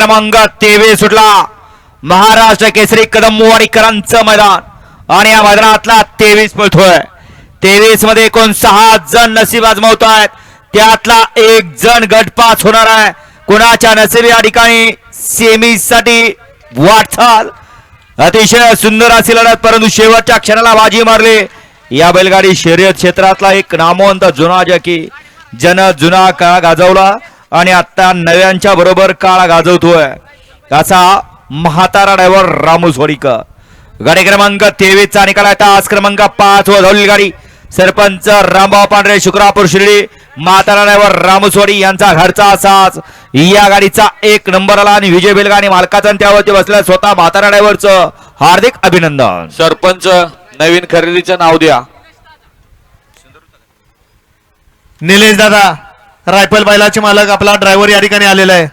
क्रमांक तेवीस सुटला. महाराष्ट्र केसरी कदमवाडीकरांचं मैदान. आणि या मैदानातला तेवीस पळतोय तेवीसमध्ये एकूण सहा जण नसीब आजमावत आहेत. त्यातला एक जण गटपास होणार आहे. कुणाच्या नसीब या ठिकाणी? सेमी साठी वाटचाल. अतिशय सुंदर अशी लढत परंतु शेवटच्या क्षणाला बाजी मारली. या बैलगाडी शर्यत क्षेत्रातला एक नामवंत जुना जकी जन जुना काळ गाजवला. आणि आता नव्यांच्या बरोबर काळ गाजवतोय. असा म्हातारा ड्रायव्हर रामू सोडीकर गाडी क्रमांक तेवीस चा निकाल आहे तास क्रमांक पाच व धावलेली गाडी. सरपंच रामभाऊ पांढरे शुक्रापूर शिर्डी. म्हातारा ड्रायव्हर रामस्वाडी यांचा घरचा असाच या गाडीचा एक नंबर आला आणि विजय बेलगा आणि मालकाचा आणि त्यावरती बसल्या स्वतः म्हातारा ड्रायव्हरचं हार्दिक अभिनंदन. सरपंच नवीन खरेदीचं नाव द्या. निलेश दादा रायफल बैलाचे मालक आपला ड्रायव्हर या ठिकाणी आलेला आहे.